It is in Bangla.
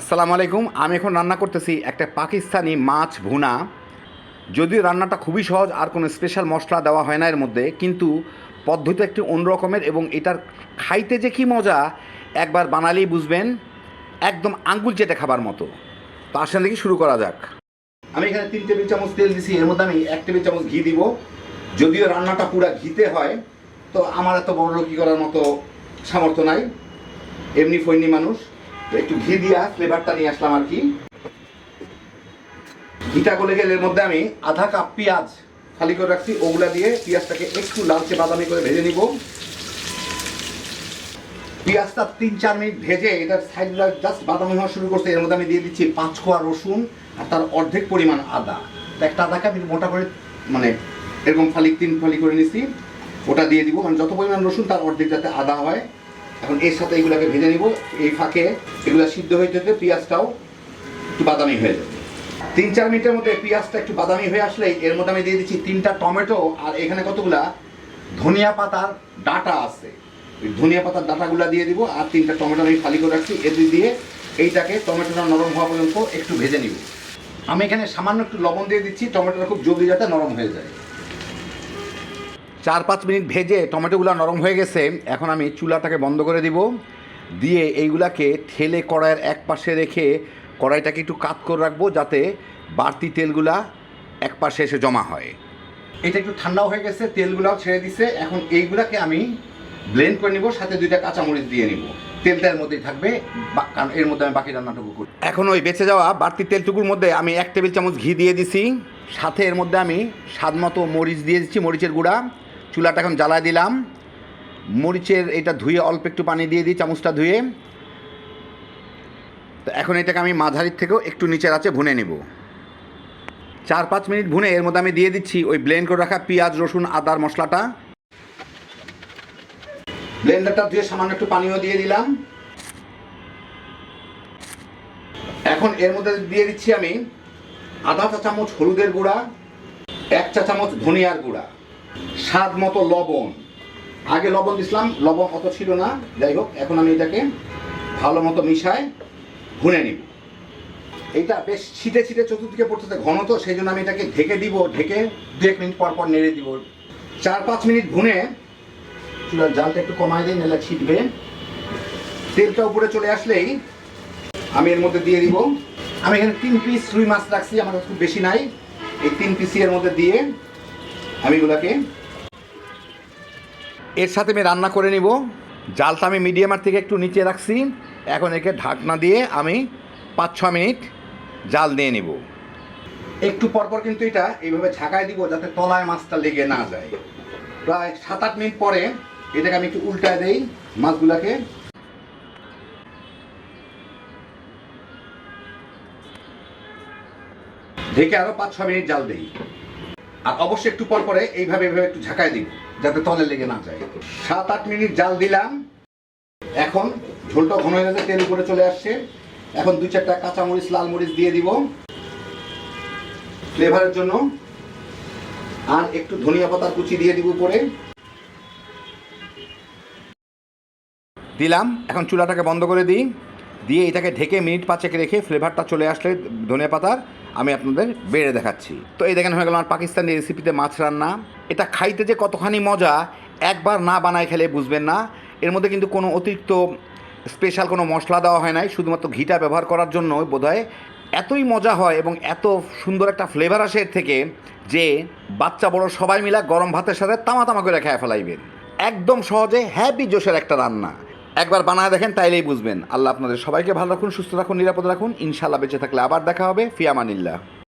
আসসালামু আলাইকুম। আমি এখন রান্না করতেছি একটা পাকিস্তানি মাছ ভুনা। যদিও রান্নাটা খুবই সহজ, আর কোনো স্পেশাল মশলা দেওয়া হয় না এর মধ্যে, কিন্তু পদ্ধতি একটি অন্যরকমের এবং এটার খাইতে যে কী মজা, একবার বানালেই বুঝবেন, একদম আঙ্গুল চেটে খাবার মতো। তো আসেন দেখি শুরু করা যাক। আমি এখানে তিন টেবিল চামচ তেল দিছি, এর মধ্যে আমি এক টেবিল চামচ ঘি দিব। যদিও রান্নাটা পুরো ঘিতে হয়, তো আমার এত বড় লোকি করার মতো সামর্থ্য নাই। এমনি ফৈনি মানুষ। একটু ঘি দিয়া ফ্লেভারটা নিয়ে আসলাম আর কি। ঘিটা গলে গেলে এর মধ্যে আমি আধা কাপ পেঁয়াজ খালি করে রাখছি, ওগুলা দিয়ে পেঁয়াজটাকে একটু লালচে বাদামি করে ভেজে নিব। পেঁয়াজটা তিন চার মিনিট ভেজে এটার সাইডটা জাস্ট বাদামি হওয়া শুরু করছে, এর মধ্যে আমি দিয়ে দিচ্ছি পাঁচ কোয়া রসুন আর তার অর্ধেক পরিমাণ আদা। একটা আদাকে আমি মোটা করে মানে এরকম ফালি তিন ফালি করে নিছি, ওটা দিয়ে দিব। মানে যত পরিমাণ রসুন তার অর্ধেক যাতে আদা হয়। এখন এর সাথে এগুলাকে ভেজে নিব, এই ফাঁকে এগুলা সিদ্ধ হয়ে যেতে পেঁয়াজটাও একটু বাদামি হয়ে যাবে। তিন চার মিনিটের মধ্যে পেঁয়াজটা একটু বাদামি হয়ে আসলে এর মধ্যে আমি দিয়ে দিচ্ছি তিনটা টমেটো, আর এখানে কতগুলা? ধনিয়া পাতার ডাটা আছে। ধনিয়া পাতার ডাটাগুলা দিয়ে দিব, আর তিনটা টমেটো আমি খালি করে রাখছি। এদের দিয়ে এইটাকে টমেটোটা নরম হওয়া পর্যন্ত একটু ভেজে নিব। আমি এখানে সামান্য একটু লবণ দিয়ে দিচ্ছি, টমেটোটা খুব জলদি যাতে নরম হয়ে যায়। চার পাঁচ মিনিট ভেজে টমেটোগুলো নরম হয়ে গেছে, এখন আমি চুলাটাকে বন্ধ করে দিব। দিয়ে এইগুলাকে ঠেলে কড়াইয়ের এক পাশে রেখে কড়াইটাকে একটু কাত করে রাখব যাতে বাড়তি তেলগুলা এক পাশে এসে জমা হয়। এটা একটু ঠান্ডাও হয়ে গেছে, তেলগুলাও ছেড়ে দিছে। এখন এইগুলাকে আমি ব্লেন্ড করে নিব, সাথে দুইটা কাঁচামরিচ দিয়ে নিব। তেলটা এর মধ্যেই থাকবে কারণ এর মধ্যে আমি বাকি রান্নাটুকু করি। এখন ওই বেঁচে যাওয়া বাড়তি তেলটুকুর মধ্যে আমি এক টেবিল চামচ ঘি দিয়ে দিছি। সাথে এর মধ্যে আমি স্বাদ মতো মরিচ দিয়ে দিচ্ছি, মরিচের গুঁড়া। চুলাটা এখন জ্বালায় দিলাম। মরিচের এটা ধুয়ে অল্প একটু পানি দিয়ে দিই চামচটা ধুয়ে। তো এখন এটাকে আমি মাঝারির থেকেও একটু নিচের আছে ভুনে নেব। চার পাঁচ মিনিট ভুনে এর মধ্যে আমি দিয়ে দিচ্ছি ওই ব্লেন্ড করে রাখা পেঁয়াজ, রসুন, আদার মশলাটা। ব্লেন্ডারটা ধুয়ে সামান্য একটু পানিও দিয়ে দিলাম। এখন এর মধ্যে দিয়ে দিচ্ছি আমি আধা চা চামচ হলুদের গুঁড়া, এক চা চামচ ধনিয়ার গুঁড়া। স্বাদ মতো লবণ। আগে লবণ দিছিলাম, লবণ অত ছিল না। যাই হোক, এখন আমি এটাকে ভালো মতো মিশায় ভুনে নিব। এইটা বেশ ছিটে ছিটে চতুর্দিকে পড়তেছে, ঘন তো, সেই জন্য আমি এটাকে ঢেকে দিব, ঢেকে দু এক মিনিট পর পর নেড়ে দিব। চার পাঁচ মিনিট ভুনে চুলার জালটা একটু কমায় দিই, নাহলে ছিটবে। তেলটা উপরে চলে আসলেই আমি এর মধ্যে দিয়ে দিব। আমি এখানে তিন পিস রুই মাছ রাখছি, আমার কাছে খুব বেশি নাই। এই তিন পিসি এর মধ্যে দিয়ে আমি এগুলাকে এর সাথে আমি রান্না করে নিব। জালটা আমি মিডিয়ামার থেকে একটু নিচে রাখছি। এখন একে ঢাকনা দিয়ে আমি পাঁচ ছ মিনিট জাল দিয়ে নিব। একটু পরপর কিন্তু এটা এইভাবে ঝাঁকায় দিব যাতে তলায় মাছটা লেগে না যায়। প্রায় সাত আট মিনিট পরে এটাকে আমি একটু উল্টায় দেই মাছগুলাকে। ঢেকে আরও পাঁচ ছ মিনিট জাল দেই। আর অবশ্যই একটু পর পরে এইভাবে এইভাবে একটু ঝাঁকায় দিব, যাতে তলে লেগে না যায়। সাত আট মিনিট জাল দিলাম। এখন ঝোলটা ঘন হয়ে গেছে, তেল উপরে চলে আসছে। এখন দুই চারটা কাঁচামরিচ, লাল মরিচ দিয়ে দিব ফ্লেভারের জন্য। আর একটু ধনিয়া পাতার কুচি দিয়ে দিব উপরে। দিলাম। এখন চুলাটাকে বন্ধ করে দিই। দিয়ে এটাকে ঢেকে মিনিট পাঁচেক রেখে ফ্লেভারটা চলে আসলে ধনিয়া পাতার, আমি আপনাদের বেড়ে দেখাচ্ছি। তো এই দেখেন হয়ে গেল আমার পাকিস্তানি রেসিপিতে মাছ রান্না। এটা খাইতে যে কতখানি মজা, একবার না বানায় খেলে বুঝবেন না। এর মধ্যে কিন্তু কোনো অতিরিক্ত স্পেশাল কোনো মশলা দেওয়া হয় নাই, শুধুমাত্র ঘিটা ব্যবহার করার জন্য বোধহয় এতই মজা হয় এবং এত সুন্দর একটা ফ্লেভার আসে এর থেকে যে বাচ্চা বড় সবাই মিলা গরম ভাতের সাথে তামা তামা করে খেয়ে ফেলাইবেন। একদম সহজে হ্যাপি জোশের একটা রান্না। একবার বানায় দেখেন, তাইলেই বুঝবেন। আল্লাহ আপনাদের সবাইকে ভালো রাখুন, সুস্থ রাখুন, নিরাপদ রাখুন। ইনশাল্লাহ বেঁচে থাকলে আবার দেখা হবে। ফিয়ামানিল্লাহ।